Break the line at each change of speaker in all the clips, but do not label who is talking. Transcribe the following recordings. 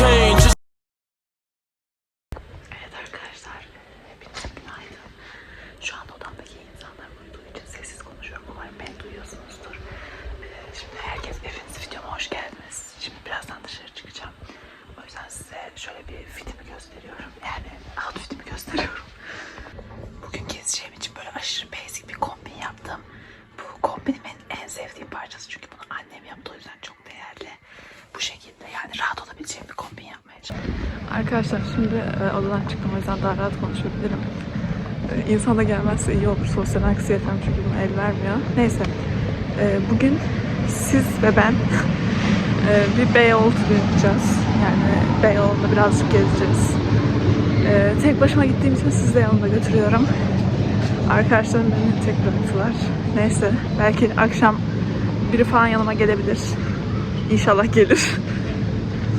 change.
Arkadaşlar şimdi e, odadan çıktım o yüzden daha rahat konuşabilirim. E, İnsan da gelmezse iyi olur sosyal anksiyetem çünkü bunu el vermiyor. Neyse e, bugün siz ve ben e, bir Beyoğlu turu yapacağız. Yani Beyoğlu'nda birazcık gezeceğiz. E, tek başıma gittiğim için sizi de yanımda götürüyorum. Arkadaşlarım beni tek bıraktılar. Neyse belki akşam biri falan yanıma gelebilir. İnşallah gelir.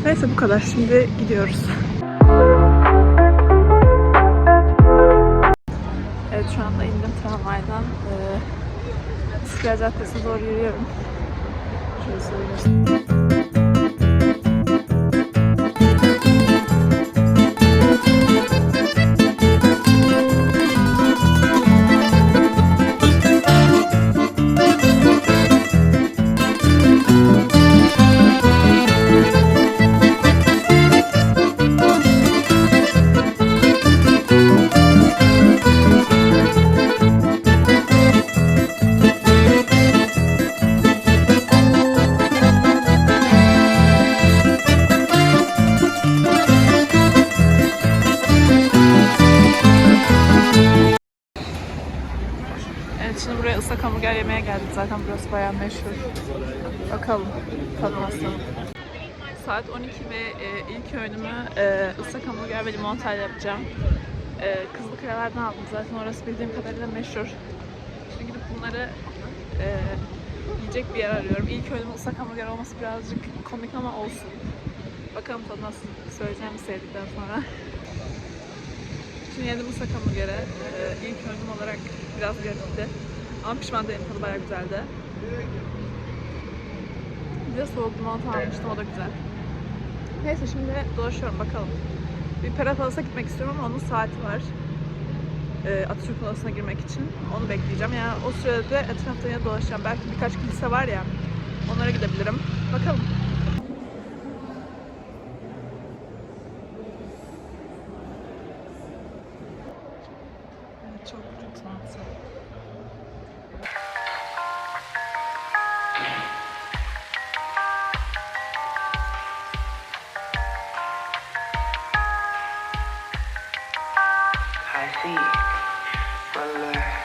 Neyse bu kadar. Şimdi gidiyoruz. Evet şu anda indim tramvaydan. Ee, İstiklal Caddesi'ne doğru yürüyorum. Şöyle söyleyeyim. Islak hamburger yemeye geldik. Zaten burası bayağı meşhur. Bakalım nasıl. Saat 12 ve e, ilk öğünümü e, ıslak hamburger ve limonatayla yapacağım. E, Kızıl Kaleler'den aldım. Zaten orası bildiğim kadarıyla meşhur. Şimdi gidip bunları e, yiyecek bir yer arıyorum. İlk öğünüm ıslak hamburger olması birazcık komik ama olsun. Bakalım tadı nasıl söyleyeceğimi sevdikten sonra. Şimdi yedim ıslak hamburgeri. Ee, ilk öğünüm olarak biraz garipti. Ama pişman değilim. Tadı bayağı güzeldi. Bir de soğuk limonata almıştım. O da güzel. Neyse şimdi dolaşıyorum bakalım. Bir Pera Palas'a gitmek istiyorum ama onun saati var. Ee, Atatürk Palası'na girmek için. Onu bekleyeceğim. Yani o sırada da etrafta yine dolaşacağım. Belki birkaç kilise var ya. Onlara gidebilirim. Bakalım. Evet, çok çok
see
my life.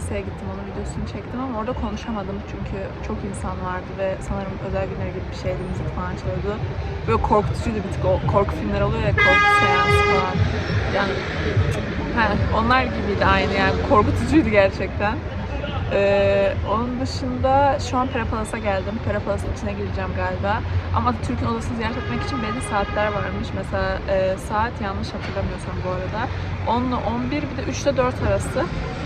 Kiliseye gittim. Onun videosunu çektim ama orada konuşamadım çünkü çok insan vardı ve sanırım özel günler gibi bir şeydi. Müzik falan çalıyordu. Böyle korkutucuydu bir tık. O korku filmler oluyor ya korku seansı falan. Yani he, onlar gibiydi aynı yani. Korkutucuydu gerçekten. Ee, onun dışında şu an Perapalas'a geldim. Perapalas'ın içine gireceğim galiba. Ama Türk'ün odasını ziyaret etmek için belli saatler varmış. Mesela e, saat yanlış hatırlamıyorsam bu arada. 10 ile 11 bir de 3 ile 4 arası.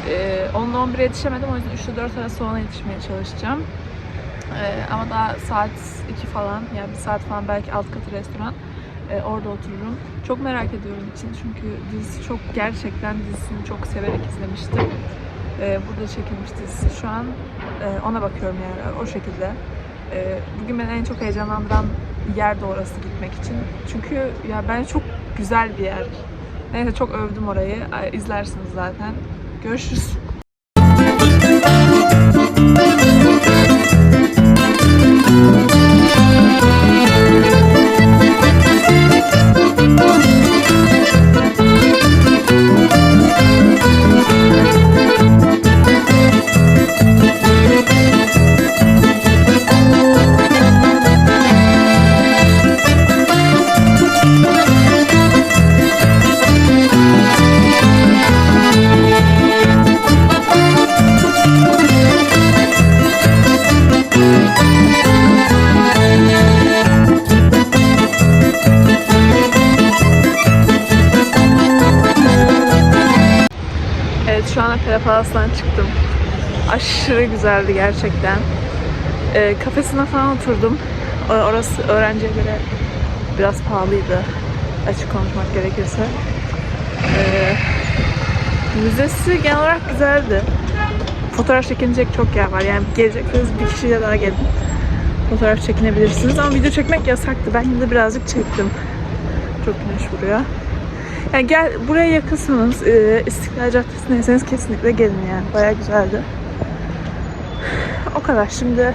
E, 10 ile 11'e yetişemedim o yüzden 3 ile 4 arası ona yetişmeye çalışacağım. E, ama daha saat 2 falan yani bir saat falan belki alt katı restoran. E, orada otururum. Çok merak ediyorum için çünkü dizisi çok gerçekten dizisini çok severek izlemiştim. Ee, burada çekilmiş dizisi şu an. Ee, ona bakıyorum yani o şekilde. Ee, bugün beni en çok heyecanlandıran yer de orası gitmek için. Çünkü ya bence çok güzel bir yer. Neyse çok övdüm orayı. Ay, İzlersiniz zaten. Görüşürüz. Pera Palas'tan çıktım. Aşırı güzeldi gerçekten. Ee, kafesine falan oturdum. O- Orası öğrenciye göre biraz pahalıydı. Açık konuşmak gerekirse. Ee, müzesi genel olarak güzeldi. Fotoğraf çekilecek çok yer var. Yani gelecekseniz bir kişiyle daha gelin. Fotoğraf çekinebilirsiniz ama video çekmek yasaktı. Ben de birazcık çektim. Çok güneş vuruyor. Yani gel buraya yakınsanız e, İstiklal Caddesi'ndeyseniz kesinlikle gelin yani. Bayağı güzeldi. O kadar. Şimdi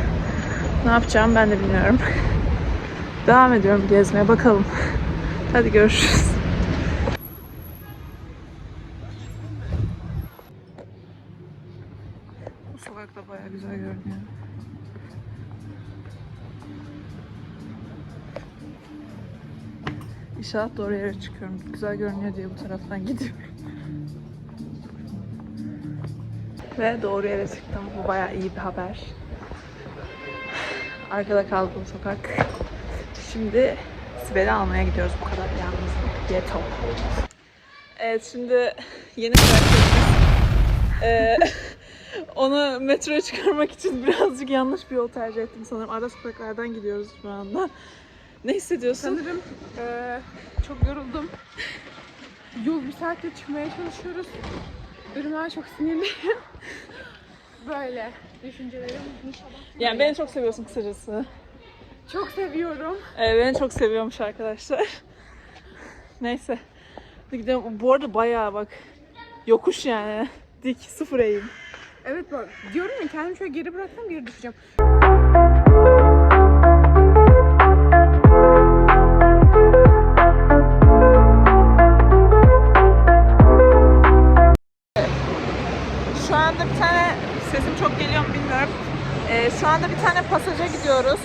ne yapacağım ben de bilmiyorum. Devam ediyorum gezmeye. Bakalım. Hadi görüşürüz. İnşallah doğru yere çıkıyorum. Güzel görünüyor diye bu taraftan gidiyorum. Ve doğru yere çıktım. Bu bayağı iyi bir haber. Arkada kaldı sokak. Şimdi Sibel'i almaya gidiyoruz bu kadar yalnızlık. Yeto. Evet şimdi yeni. Ee, onu metroya çıkarmak için birazcık yanlış bir yol tercih ettim sanırım. Ara sokaklardan gidiyoruz şu anda. Ne hissediyorsun?
Sanırım eee, çok yoruldum. Yol bir saatte çıkmaya çalışıyoruz. Duruma çok sinirliyim. Böyle düşüncelerim inşallah.
Yani beni çok seviyorsun kısacası.
Çok seviyorum.
Ee, beni çok seviyormuş arkadaşlar. Neyse. Gidelim. Bu arada bayağı bak. Yokuş yani. Dik sıfır eğim.
Evet bak diyorum ya kendimi şöyle geri bıraksam geri düşeceğim.
Sesim çok geliyor mu bilmiyorum. Ee, şu anda bir tane pasaja gidiyoruz.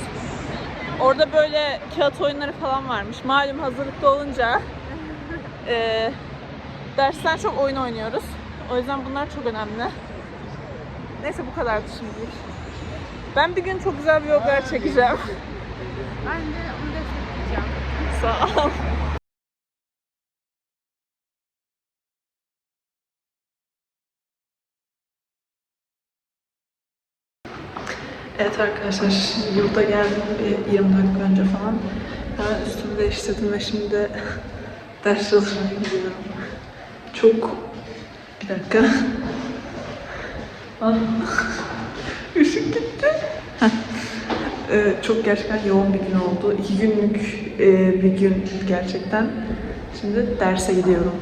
Orada böyle kağıt oyunları falan varmış. Malum hazırlıklı olunca e, dersten çok oyun oynuyoruz. O yüzden bunlar çok önemli. Neyse bu kadardı şimdi. Ben bir gün çok güzel bir vloglar çekeceğim.
Ben de onu destekleyeceğim.
Sağ ol. Evet arkadaşlar yurda geldim bir 20 dakika önce falan. Hemen üstümü değiştirdim ve şimdi ders çalışmaya gidiyorum. Çok... Bir dakika. Ah. Işık gitti. Ee, çok gerçekten yoğun bir gün oldu. İki günlük e, bir gün gerçekten. Şimdi derse gidiyorum.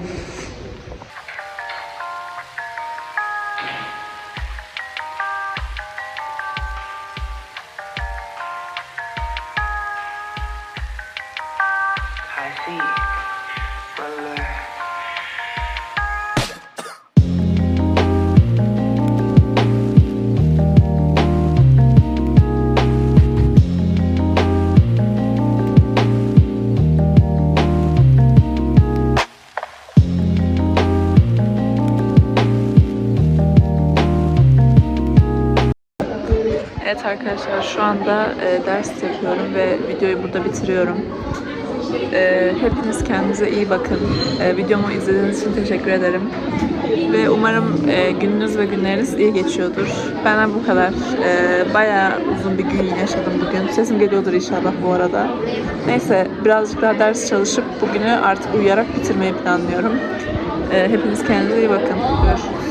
Evet arkadaşlar şu anda e, ders yapıyorum ve videoyu burada bitiriyorum. E, hepiniz kendinize iyi bakın. E, videomu izlediğiniz için teşekkür ederim. Ve umarım e, gününüz ve günleriniz iyi geçiyordur. Benden bu kadar. E, bayağı uzun bir gün yaşadım bugün. Sesim geliyordur inşallah bu arada. Neyse birazcık daha ders çalışıp bugünü artık uyuyarak bitirmeyi planlıyorum. E, hepiniz kendinize iyi bakın. Görüşürüz.